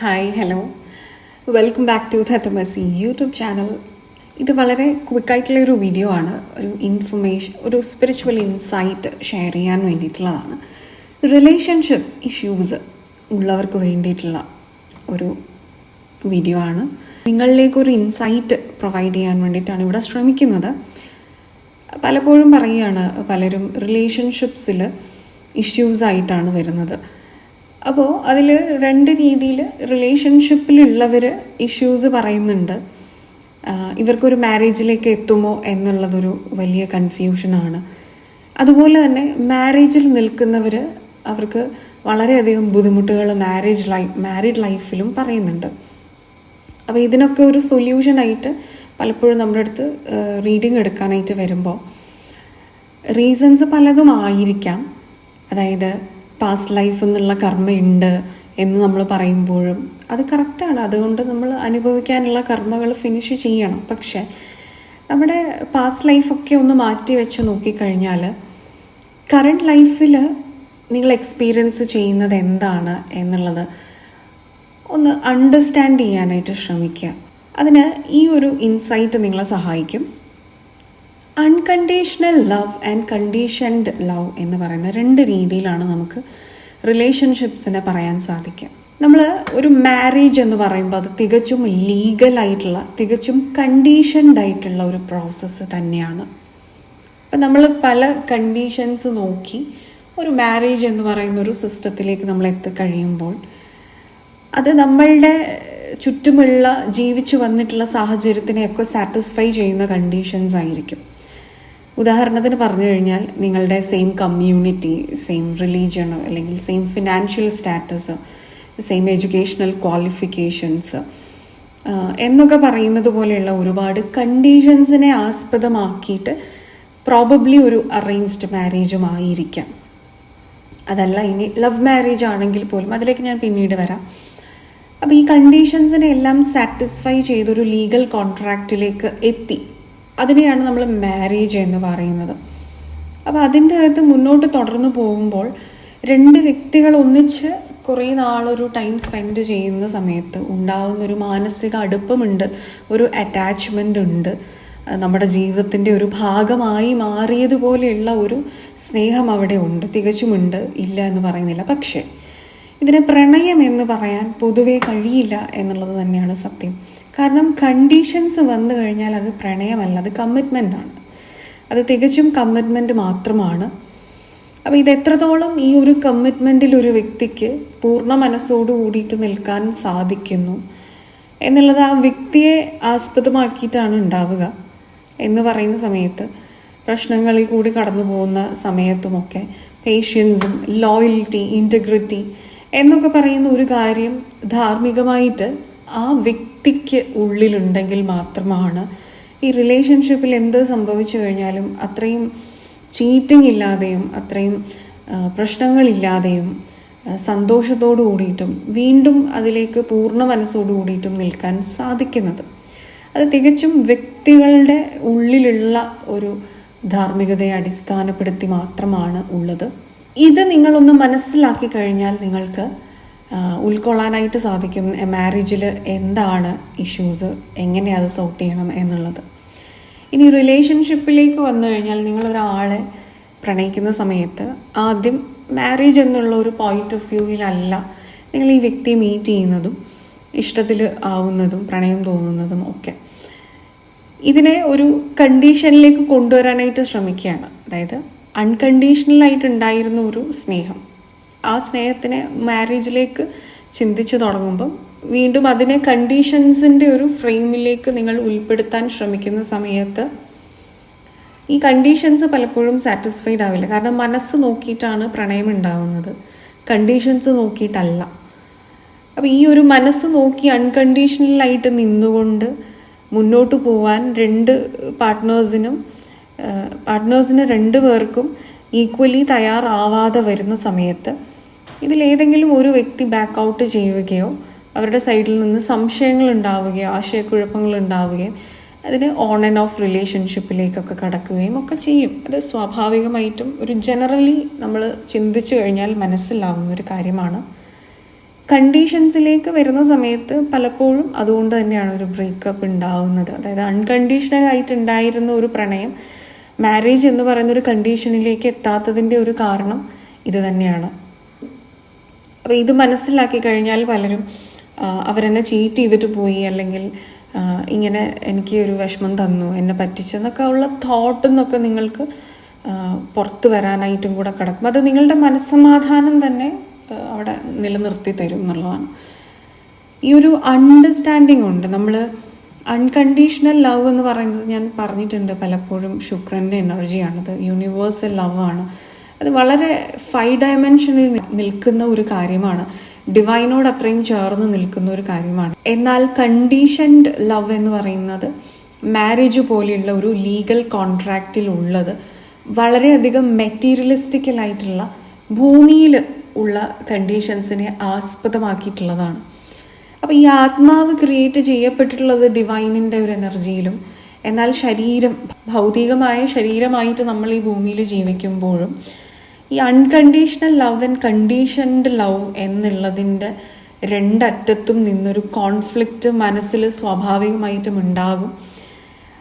Hi hello welcome back to Tattvamasi YouTube channel ഇത് വളരെ ക്വിക്കായിട്ടുള്ള ഒരു വീഡിയോ ആണ്. ഒരു ഇൻഫർമേഷൻ ഒരു സ്പിരിച്വൽ ഇൻസൈറ്റ് ഷെയർ ചെയ്യാൻ വേണ്ടിയിട്ടുള്ളതാണ്. റിലേഷൻഷിപ്പ് ഇഷ്യൂസ് ഉള്ളവർക്ക് വേണ്ടിയിട്ടുള്ള ഒരു വീഡിയോ ആണ്. നിങ്ങളിലേക്ക് ഒരു ഇൻസൈറ്റ് പ്രൊവൈഡ് ചെയ്യാൻ വേണ്ടിയിട്ടാണ് ഇവിടെ ശ്രമിക്കുന്നത്. പലപ്പോഴും പറയുകയാണ് പലരും റിലേഷൻഷിപ്സിൽ ഇഷ്യൂസ് ആയിട്ടാണ് വരുന്നത്. അപ്പോൾ അതിൽ രണ്ട് രീതിയിൽ റിലേഷൻഷിപ്പിലുള്ളവർ ഇഷ്യൂസ് പറയുന്നുണ്ട്. ഇവർക്കൊരു മാരേജിലേക്ക് എത്തുമോ എന്നുള്ളതൊരു വലിയ കൺഫ്യൂഷനാണ് അതുപോലെ തന്നെ മാരേജിൽ നിൽക്കുന്നവർ അവർക്ക് വളരെയധികം ബുദ്ധിമുട്ടുകൾ മാരേജ് ലൈഫ് മാരീഡ് ലൈഫിലും പറയുന്നുണ്ട്. അപ്പോൾ ഇതിനൊക്കെ ഒരു സൊല്യൂഷനായിട്ട് പലപ്പോഴും നമ്മുടെ അടുത്ത് റീഡിങ് എടുക്കാനായിട്ട് വരുമ്പോൾ റീസൺസ് പലതും ആയിരിക്കാം. അതായത് പാസ്റ്റ് ലൈഫ് എന്നുള്ള കർമ്മയുണ്ട് എന്ന് നമ്മൾ പറയുമ്പോഴും അത് കറക്റ്റാണ് അതുകൊണ്ട് നമ്മൾ അനുഭവിക്കാനുള്ള കർമ്മകൾ ഫിനിഷ് ചെയ്യണം. പക്ഷേ നമ്മുടെ പാസ്റ്റ് ലൈഫൊക്കെ ഒന്ന് മാറ്റി വെച്ച് നോക്കിക്കഴിഞ്ഞാൽ കറണ്ട് ലൈഫിൽ നിങ്ങൾ എക്സ്പീരിയൻസ് ചെയ്യുന്നത് എന്താണ് എന്നുള്ളത് ഒന്ന് അണ്ടർസ്റ്റാൻഡ് ചെയ്യാനായിട്ട് ശ്രമിക്കുക. അതിന് ഈ ഒരു ഇൻസൈറ്റ് നിങ്ങളെ സഹായിക്കും. Unconditional love and conditioned love എന്ന് പറയുന്ന രണ്ട് രീതിയിലാണ് നമുക്ക് റിലേഷൻഷിപ്സിനെ പറയാൻ സാധിക്കുക. നമ്മൾ ഒരു മാരേജ് എന്ന് പറയുമ്പോൾ അത് തികച്ചും ലീഗലായിട്ടുള്ള തികച്ചും കണ്ടീഷൻഡ് ആയിട്ടുള്ള ഒരു പ്രോസസ്സ് തന്നെയാണ്. അപ്പം നമ്മൾ പല കണ്ടീഷൻസ് നോക്കി ഒരു മാരേജ് എന്ന് പറയുന്ന ഒരു സിസ്റ്റത്തിലേക്ക് നമ്മൾ എത്തിക്കഴിയുമ്പോൾ അത് നമ്മളുടെ ചുറ്റുമുള്ള ജീവിച്ചു വന്നിട്ടുള്ള സാഹചര്യത്തിനെയൊക്കെ സാറ്റിസ്ഫൈ ചെയ്യുന്ന കണ്ടീഷൻസ് ആയിരിക്കും. ഉദാഹരണത്തിന് പറഞ്ഞു കഴിഞ്ഞാൽ നിങ്ങളുടെ സെയിം കമ്മ്യൂണിറ്റി സെയിം റിലീജിയൻ അല്ലെങ്കിൽ same financial status same educational qualifications എന്നൊക്കെ പറയുന്നത് പോലെയുള്ള ഒരുപാട് കണ്ടീഷൻസിനെ ആസ്പദമാക്കിയിട്ട് പ്രോബബ്ലി ഒരു അറേഞ്ച്ഡ് മാരേജും ആയിരിക്കാം. അതല്ല ഇനി ലവ് മാരേജ് ആണെങ്കിൽ പോലും അതിലേക്ക് ഞാൻ പിന്നീട് വരാം. അപ്പോൾ ഈ കണ്ടീഷൻസിനെ എല്ലാം സാറ്റിസ്ഫൈ ചെയ്തൊരു ലീഗൽ കോൺട്രാക്റ്റിലേക്ക് എത്തി. അതിനെയാണ് നമ്മൾ മാരേജ് എന്ന് പറയുന്നത്. അപ്പോൾ അതിന്റെ അകത്ത് മുന്നോട്ട് തുടർന്ന് പോകുമ്പോൾ രണ്ട് വ്യക്തികൾ ഒന്നിച്ച് കുറേ നാളൊരു ടൈം സ്പെൻഡ് ചെയ്യുന്ന സമയത്ത് ഉണ്ടാകുന്ന ഒരു മാനസിക അടുപ്പമുണ്ട് ഒരു അറ്റാച്ച്മെന്റ് ഉണ്ട്. നമ്മുടെ ജീവിതത്തിന്റെ ഒരു ഭാഗമായി മാറിയതുപോലെയുള്ള ഒരു സ്നേഹം അവിടെ ഉണ്ട് തികച്ചുമുണ്ട് ഇല്ല എന്ന് പറയുന്നില്ല. പക്ഷേ ഇതിനെ പ്രണയം എന്ന് പറയാൻ പൊതുവേ കഴിയില്ല എന്നുള്ളത് തന്നെയാണ് സത്യം. കാരണം കണ്ടീഷൻസ് വന്നു കഴിഞ്ഞാൽ അത് പ്രണയമല്ല അത് കമ്മിറ്റ്മെന്റ് ആണ്. അത് തികച്ചും കമ്മിറ്റ്മെന്റ് മാത്രമാണ്. അപ്പോൾ ഇത് എത്രത്തോളം ഈ ഒരു കമ്മിറ്റ്മെന്റിൽ ഒരു വ്യക്തിക്ക് പൂർണ മനസ്സോട് കൂടിയിട്ട് നിൽക്കാൻ സാധിക്കുന്നു എന്നുള്ളത് ആ വ്യക്തിയെ ആസ്പദമാക്കിയിട്ടാണ് ഉണ്ടാവുക. എന്ന് പറയുന്ന സമയത്ത് പ്രശ്നങ്ങളിൽ കൂടി കടന്നു പോകുന്ന സമയത്തുമൊക്കെ പേഷ്യൻസും ലോയൽറ്റി ഇന്റഗ്രിറ്റി എന്നൊക്കെ പറയുന്ന ഒരു കാര്യം ധാർമ്മികമായിട്ട് ആ വ്യക്തിക്ക് ഉള്ളിലുണ്ടെങ്കിൽ മാത്രമാണ് ഈ റിലേഷൻഷിപ്പിൽ എന്ത് സംഭവിച്ചു കഴിഞ്ഞാലും അത്രയും ചീറ്റിംഗ് ഇല്ലാതെയും അത്രയും പ്രശ്നങ്ങളില്ലാതെയും സന്തോഷത്തോടു കൂടിയിട്ടും വീണ്ടും അതിലേക്ക് പൂർണ മനസ്സോടു കൂടിയിട്ടും നിൽക്കാൻ സാധിക്കുന്നത്. അത് തികച്ചും വ്യക്തികളുടെ ഉള്ളിലുള്ള ഒരു ധാർമ്മികതയെ അടിസ്ഥാനപ്പെടുത്തി മാത്രമാണ് ഉള്ളത്. ഇത് നിങ്ങളൊന്ന് മനസ്സിലാക്കി കഴിഞ്ഞാൽ നിങ്ങൾക്ക് ഉൾക്കൊള്ളാനായിട്ട് സാധിക്കും മാരേജിൽ എന്താണ് ഇഷ്യൂസ് എങ്ങനെ അത് സോർട്ട് ചെയ്യണം എന്നുള്ളത്. ഇനി റിലേഷൻഷിപ്പിലേക്ക് വന്നു കഴിഞ്ഞാൽ നിങ്ങളൊരാളെ പ്രണയിക്കുന്ന സമയത്ത് ആദ്യം മാരേജ് എന്നുള്ള ഒരു പോയിന്റ് ഓഫ് വ്യൂവിലല്ല നിങ്ങൾ ഈ വ്യക്തിയെ മീറ്റ് ചെയ്യുന്നതും ഇഷ്ടത്തിൽ ആവുന്നതും പ്രണയം തോന്നുന്നതും ഒക്കെ. ഇതിനെ ഒരു കണ്ടീഷനിലേക്ക് കൊണ്ടുവരാനായിട്ട് ശ്രമിക്കുകയാണ്. അതായത് അൺകണ്ടീഷണലായിട്ടുണ്ടായിരുന്ന ഒരു സ്നേഹം. ആ സ്നേഹത്തിനെ മാരേജിലേക്ക് ചിന്തിച്ചു തുടങ്ങുമ്പം വീണ്ടും അതിനെ കണ്ടീഷൻസിന്റെ ഒരു ഫ്രെയിമിലേക്ക് നിങ്ങൾ ഉൾപ്പെടുത്താൻ ശ്രമിക്കുന്ന സമയത്ത് ഈ കണ്ടീഷൻസ് പലപ്പോഴും സാറ്റിസ്ഫൈഡ് ആവില്ല. കാരണം മനസ്സ് നോക്കിയിട്ടാണ് പ്രണയം ഉണ്ടാകുന്നത് കണ്ടീഷൻസ് നോക്കിയിട്ടല്ല. അപ്പോൾ ഈ ഒരു മനസ്സ് നോക്കി അൺകണ്ടീഷണലായിട്ട് നിന്നുകൊണ്ട് മുന്നോട്ട് പോവാൻ രണ്ട് പാർട്ട്നേഴ്സിനും പാർട്ട്നേഴ്സിന് രണ്ട് പേർക്കും ഈക്വലി തയ്യാറാവാതെ വരുന്ന സമയത്ത് ഇതിലേതെങ്കിലും ഒരു വ്യക്തി ബാക്ക് ഔട്ട് ചെയ്യുകയോ അവരുടെ സൈഡിൽ നിന്ന് സംശയങ്ങൾ ഉണ്ടാവുകയോ ആശയക്കുഴപ്പങ്ങൾ ഉണ്ടാവുകയും അതിന് ഓൺ ആൻഡ് ഓഫ് റിലേഷൻഷിപ്പിലേക്കൊക്കെ കടക്കുകയും ഒക്കെ ചെയ്യും. അത് സ്വാഭാവികമായിട്ടും ഒരു ജനറലി നമ്മൾ ചിന്തിച്ചു കഴിഞ്ഞാൽ മനസ്സിലാവുന്ന ഒരു കാര്യമാണ്. കണ്ടീഷൻസിലേക്ക് വരുന്ന സമയത്ത് പലപ്പോഴും അതുകൊണ്ട് തന്നെയാണ് ഒരു ബ്രേക്കപ്പ് ഉണ്ടാവുന്നത്. അതായത് അൺകണ്ടീഷണൽ ആയിട്ട് ഉണ്ടായിരുന്ന ഒരു പ്രണയം മാരേജ് എന്ന് പറയുന്ന ഒരു കണ്ടീഷനിലേക്ക് എത്താത്തതിന്റെ ഒരു കാരണം ഇത് തന്നെയാണ്. അപ്പോൾ ഇത് മനസ്സിലാക്കി കഴിഞ്ഞാൽ പലരും അവരെന്നെ ചീറ്റ് ചെയ്തിട്ട് പോയി അല്ലെങ്കിൽ ഇങ്ങനെ എനിക്ക് ഒരു വിഷമം തന്നു എന്നെ പറ്റിച്ചെന്നൊക്കെ ഉള്ള തോട്ടിൽ നിന്നൊക്കെ നിങ്ങൾക്ക് പുറത്ത് വരാനായിട്ടും കൂടെ കിടക്കും. അത് നിങ്ങളുടെ മനസ്സമാധാനം തന്നെ അവിടെ നിലനിർത്തി തരും എന്നുള്ളതാണ്. ഈ ഒരു അണ്ടർസ്റ്റാൻഡിങ് ഉണ്ട്. നമ്മൾ അൺകണ്ടീഷണൽ ലവ് എന്ന് പറയുന്നത് ഞാൻ പറഞ്ഞിട്ടുണ്ട്. പലപ്പോഴും ശുക്രന്റെ എനർജിയാണത് യൂണിവേഴ്സൽ ലവ് ആണ്. അത് വളരെ ഫൈവ് ഡയമെൻഷനിൽ നിൽക്കുന്ന ഒരു കാര്യമാണ്. ഡിവൈനോട് അത്രയും ചേർന്ന് നിൽക്കുന്ന ഒരു കാര്യമാണ്. എന്നാൽ കണ്ടീഷൻഡ് ലവ് എന്ന് പറയുന്നത് മാരേജ് പോലെയുള്ള ഒരു ലീഗൽ കോൺട്രാക്റ്റിൽ ഉള്ളത് വളരെയധികം മെറ്റീരിയലിസ്റ്റിക്കലായിട്ടുള്ള ഭൂമിയിൽ ഉള്ള കണ്ടീഷൻസിനെ ആസ്പദമാക്കിയിട്ടുള്ളതാണ്. അപ്പോൾ ഈ ആത്മാവ് ക്രിയേറ്റ് ചെയ്യപ്പെട്ടിട്ടുള്ളത് ഡിവൈനിന്റെ ഒരു എനർജിയിലും എന്നാൽ ശരീരം ഭൗതികമായ ശരീരമായിട്ട് നമ്മൾ ഈ ഭൂമിയിൽ ജീവിക്കുമ്പോഴും ഈ unconditional love and conditioned love എന്നുള്ളതിന്റെ രണ്ടറ്റത്തും നിന്നൊരു കോൺഫ്ലിക്റ്റ് മനസ്സിൽ സ്വാഭാവികമായിട്ടും ഉണ്ടാകും.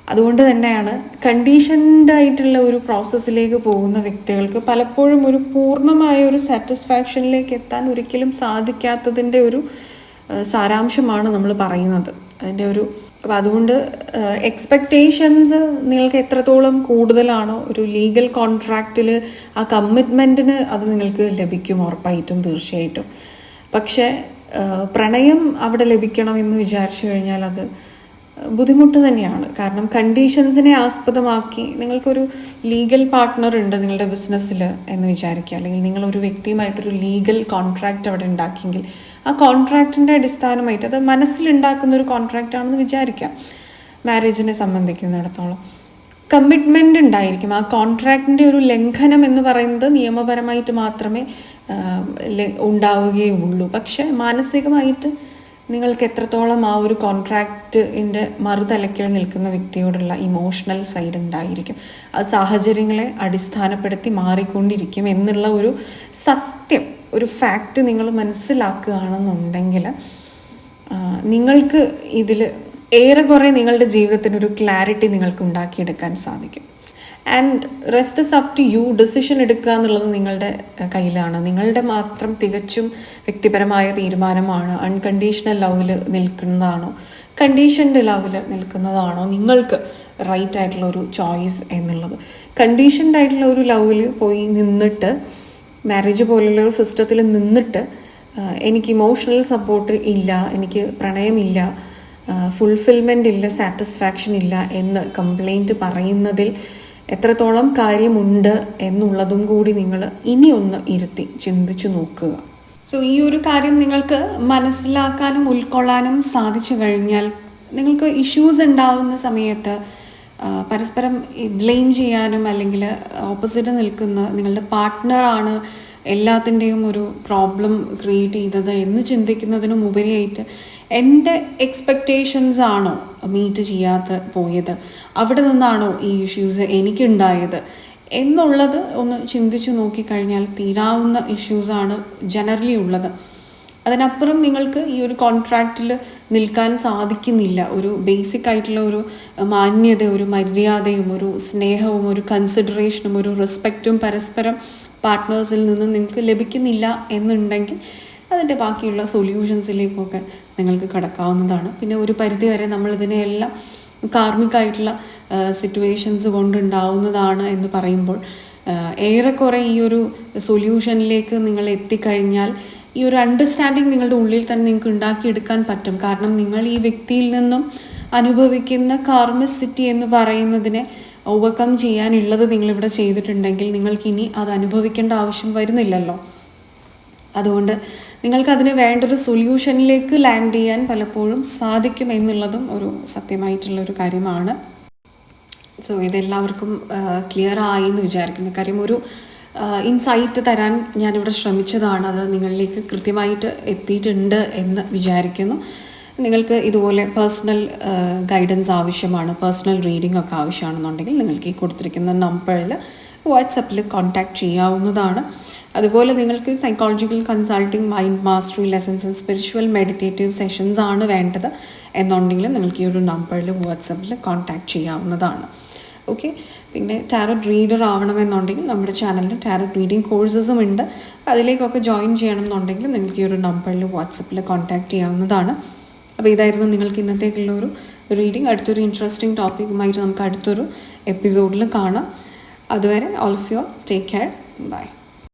അതുകൊണ്ട് തന്നെയാണ് കണ്ടീഷൻഡ് ആയിട്ടുള്ള ഒരു പ്രോസസ്സിലേക്ക് പോകുന്ന വ്യക്തികൾക്ക് പലപ്പോഴും ഒരു പൂർണമായ ഒരു സാറ്റിസ്ഫാക്ഷനിലേക്ക് എത്താൻ ഒരിക്കലും സാധിക്കാത്തതിന്റെ ഒരു സാരാംശമാണ് നമ്മൾ പറയുന്നത്. അതിന്റെ ഒരു അപ്പം അതുകൊണ്ട് എക്സ്പെക്റ്റേഷൻസ് നിങ്ങൾക്ക് എത്രത്തോളം കൂടുതലാണോ ഒരു ലീഗൽ കോൺട്രാക്റ്റിൽ ആ കമ്മിറ്റ്മെന്റിന് അത് നിങ്ങൾക്ക് ലഭിക്കും ഉറപ്പായിട്ടും തീർച്ചയായിട്ടും. പക്ഷേ പ്രണയം അവിടെ ലഭിക്കണമെന്ന് വിചാരിച്ചു കഴിഞ്ഞാൽ അത് ബുദ്ധിമുട്ട് തന്നെയാണ്. കാരണം കണ്ടീഷൻസിനെ ആസ്പദമാക്കി നിങ്ങൾക്കൊരു ലീഗൽ പാർട്ട്ണർ ഉണ്ട് നിങ്ങളുടെ ബിസിനസ്സിൽ എന്ന് വിചാരിക്കുക. അല്ലെങ്കിൽ നിങ്ങളൊരു വ്യക്തിയുമായിട്ടൊരു ലീഗൽ കോൺട്രാക്റ്റ് അവിടെ ഉണ്ടാക്കിയെങ്കിൽ ആ കോൺട്രാക്റ്റിന്റെ അടിസ്ഥാനമായിട്ട് അത് മനസ്സിലുണ്ടാക്കുന്ന ഒരു കോൺട്രാക്റ്റ് ആണെന്ന് വിചാരിക്കാം മാരേജിനെ സംബന്ധിക്കുന്നിടത്തോളം. കമ്മിറ്റ്മെന്റ് ഉണ്ടായിരിക്കും. ആ കോൺട്രാക്റ്റിന്റെ ഒരു ലംഘനം എന്ന് പറയുന്നത് നിയമപരമായിട്ട് മാത്രമേ ഉണ്ടാവുകയുള്ളൂ. പക്ഷേ മാനസികമായിട്ട് നിങ്ങൾക്ക് എത്രത്തോളം ആ ഒരു കോൺട്രാക്റ്റിന്റെ മറുതലക്കിൽ നിൽക്കുന്ന വ്യക്തിയോടുള്ള ഇമോഷണൽ സൈഡ് ഉണ്ടായിരിക്കും. അത് സാഹചര്യങ്ങളെ അടിസ്ഥാനപ്പെടുത്തി മാറിക്കൊണ്ടിരിക്കും എന്നുള്ള ഒരു സത്യം ഒരു ഫാക്റ്റ് നിങ്ങൾ മനസ്സിലാക്കുകയാണെന്നുണ്ടെങ്കിൽ നിങ്ങൾക്ക് ഇതിൽ ഏറെക്കുറെ നിങ്ങളുടെ ജീവിതത്തിനൊരു ക്ലാരിറ്റി നിങ്ങൾക്ക് ഉണ്ടാക്കിയെടുക്കാൻ സാധിക്കും. And rest is up to you decision എടുക്കുക എന്നുള്ളത് നിങ്ങളുടെ കയ്യിലാണ്. നിങ്ങളുടെ മാത്രം തികച്ചും വ്യക്തിപരമായ തീരുമാനമാണ്. അൺകണ്ടീഷണൽ ലവിൽ നിൽക്കുന്നതാണോ? കണ്ടീഷൻഡ് ലവിൽ നിൽക്കുന്നതാണോ? നിങ്ങൾക്ക് റൈറ്റ് ആയിട്ടുള്ള ഒരു ചോയ്സ് എന്നുള്ളത്. കണ്ടീഷൻഡ് ആയിട്ടുള്ള ഒരു ലവിൽ പോയി നിന്നിട്ട് മാരേജ് പോലുള്ള ഒരു സിസ്റ്റത്തിൽ നിന്നിട്ട് എനിക്ക് ഇമോഷണൽ സപ്പോർട്ട് ഇല്ല എനിക്ക് പ്രണയമില്ല ഫുൾഫിൽമെന്റ് ഇല്ല സാറ്റിസ്ഫാക്ഷൻ ഇല്ല എന്ന് കംപ്ലൈന്റ് പറയുന്നതിൽ എത്രത്തോളം കാര്യമുണ്ട് എന്നുള്ളതും കൂടി നിങ്ങൾ ഇനി ഒന്ന് ഇരുത്തി ചിന്തിച്ചു നോക്കുക. സോ ഈ ഒരു കാര്യം നിങ്ങൾക്ക് മനസ്സിലാക്കാനും ഉൾക്കൊള്ളാനും സാധിച്ചു കഴിഞ്ഞാൽ നിങ്ങൾക്ക് ഇഷ്യൂസ് ഉണ്ടാവുന്ന സമയത്ത് പരസ്പരം ബ്ലെയിം ചെയ്യാനും അല്ലെങ്കിൽ ഓപ്പോസിറ്റ് നിൽക്കുന്ന നിങ്ങളുടെ പാർട്ട്ണറാണ് എല്ലാത്തിന്റെയും ഒരു പ്രോബ്ലം ക്രിയേറ്റ് ചെയ്തത് എന്ന് ചിന്തിക്കുന്നതിനും ഉപരിയായിട്ട് എന്റെ എക്സ്പെക്റ്റേഷൻസ് ആണോ മീറ്റ് ചെയ്യാതെ പോയത്? അവിടെ നിന്നാണോ ഈ ഇഷ്യൂസ് എനിക്കുണ്ടായത്? എന്നുള്ളത് ഒന്ന് ചിന്തിച്ചു നോക്കിക്കഴിഞ്ഞാൽ തീരാവുന്ന ഇഷ്യൂസാണ് ജനറലി ഉള്ളത്. അതിനപ്പുറം നിങ്ങൾക്ക് ഈ ഒരു കോൺട്രാക്റ്റിൽ നിൽക്കാൻ സാധിക്കുന്നില്ല. ഒരു ബേസിക് ആയിട്ടുള്ള ഒരു മാന്യത ഒരു മര്യാദയും ഒരു സ്നേഹവും ഒരു കൺസിഡറേഷനും ഒരു റെസ്പെക്റ്റും പരസ്പരം പാർട്ട്നേഴ്സിൽ നിന്ന് നിങ്ങൾക്ക് ലഭിക്കുന്നില്ല എന്നുണ്ടെങ്കിൽ അതിന്റെ ബാക്കിയുള്ള സൊല്യൂഷൻസിലേക്കൊക്കെ നിങ്ങൾക്ക് കടക്കാവുന്നതാണ്. പിന്നെ ഒരു പരിധി വരെ നമ്മളിതിനെയെല്ലാം കാർമികമായിട്ടുള്ള സിറ്റുവേഷൻസ് കൊണ്ടുണ്ടാവുന്നതാണ് എന്ന് പറയുമ്പോൾ ഏറെക്കുറെ ഈ ഒരു സൊല്യൂഷനിലേക്ക് നിങ്ങൾ എത്തിക്കഴിഞ്ഞാൽ ഈ ഒരു അണ്ടർസ്റ്റാൻഡിങ് നിങ്ങളുടെ ഉള്ളിൽ തന്നെ നിങ്ങൾക്ക് ഉണ്ടാക്കിയെടുക്കാൻ പറ്റും. കാരണം നിങ്ങൾ ഈ വ്യക്തിയിൽ നിന്നും അനുഭവിക്കുന്ന കാർമിസിറ്റി എന്ന് പറയുന്നതിനെ ഓവർകം ചെയ്യാനുള്ളത് നിങ്ങളിവിടെ ചെയ്തിട്ടുണ്ടെങ്കിൽ നിങ്ങൾക്ക് ഇനി അത് അനുഭവിക്കേണ്ട ആവശ്യം വരുന്നില്ലല്ലോ. അതുകൊണ്ട് നിങ്ങൾക്ക് അതിന് വേണ്ട ഒരു സൊല്യൂഷനിലേക്ക് ലാൻഡ് ചെയ്യാൻ പലപ്പോഴും സാധിക്കും എന്നുള്ളതും ഒരു സത്യമായിട്ടുള്ള ഒരു കാര്യമാണ്. സോ ഇതെല്ലാവർക്കും ക്ലിയർ ആയി എന്ന് വിചാരിക്കുന്നു. കാര്യം ഒരു ഇൻസൈറ്റ് തരാൻ ഞാനിവിടെ ശ്രമിച്ചതാണ്. അത് നിങ്ങളിലേക്ക് കൃത്യമായിട്ട് എത്തിയിട്ടുണ്ട് എന്ന് വിചാരിക്കുന്നു. നിങ്ങൾക്ക് ഇതുപോലെ പേഴ്സണൽ ഗൈഡൻസ് ആവശ്യമാണ് പേഴ്സണൽ റീഡിംഗ് ഒക്കെ ആവശ്യമാണെന്നുണ്ടെങ്കിൽ നിങ്ങൾക്ക് ഈ കൊടുത്തിരിക്കുന്ന നമ്പറിൽ വാട്സപ്പിൽ കോൺടാക്റ്റ് ചെയ്യാവുന്നതാണ്. അതുപോലെ നിങ്ങൾക്ക് psychological consulting mind mastery lessons spiritual meditative sessions ആണ് വേണ്ടത് എന്നുണ്ടെങ്കിൽ നിങ്ങൾക്ക് ഈ ഒരു നമ്പറിൽ വാട്സപ്പിൽ കോൺടാക്റ്റ് ചെയ്യാവുന്നതാണ്. ഓക്കെ പിന്നെ ടാരറ്റ് റീഡർ ആവണമെന്നുണ്ടെങ്കിൽ നമ്മുടെ ചാനലിൽ ടാരറ്റ് റീഡിംഗ് കോഴ്സസും ഉണ്ട്. അതിലേക്കൊക്കെ ജോയിൻ ചെയ്യണം എന്നുണ്ടെങ്കിൽ നിങ്ങൾക്ക് ഈ ഒരു നമ്പറിൽ വാട്സപ്പിൽ കോൺടാക്റ്റ് ചെയ്യാവുന്നതാണ്. അപ്പോൾ ഇതായിരുന്നു നിങ്ങൾക്ക് ഇന്നത്തേക്കുള്ള ഒരു റീഡിങ് അടുത്തൊരു ഇൻട്രസ്റ്റിംഗ് ടോപ്പിക്കുമായിട്ട് നമുക്ക് അടുത്തൊരു എപ്പിസോഡിൽ കാണാം. അതുവരെ all of your take care bye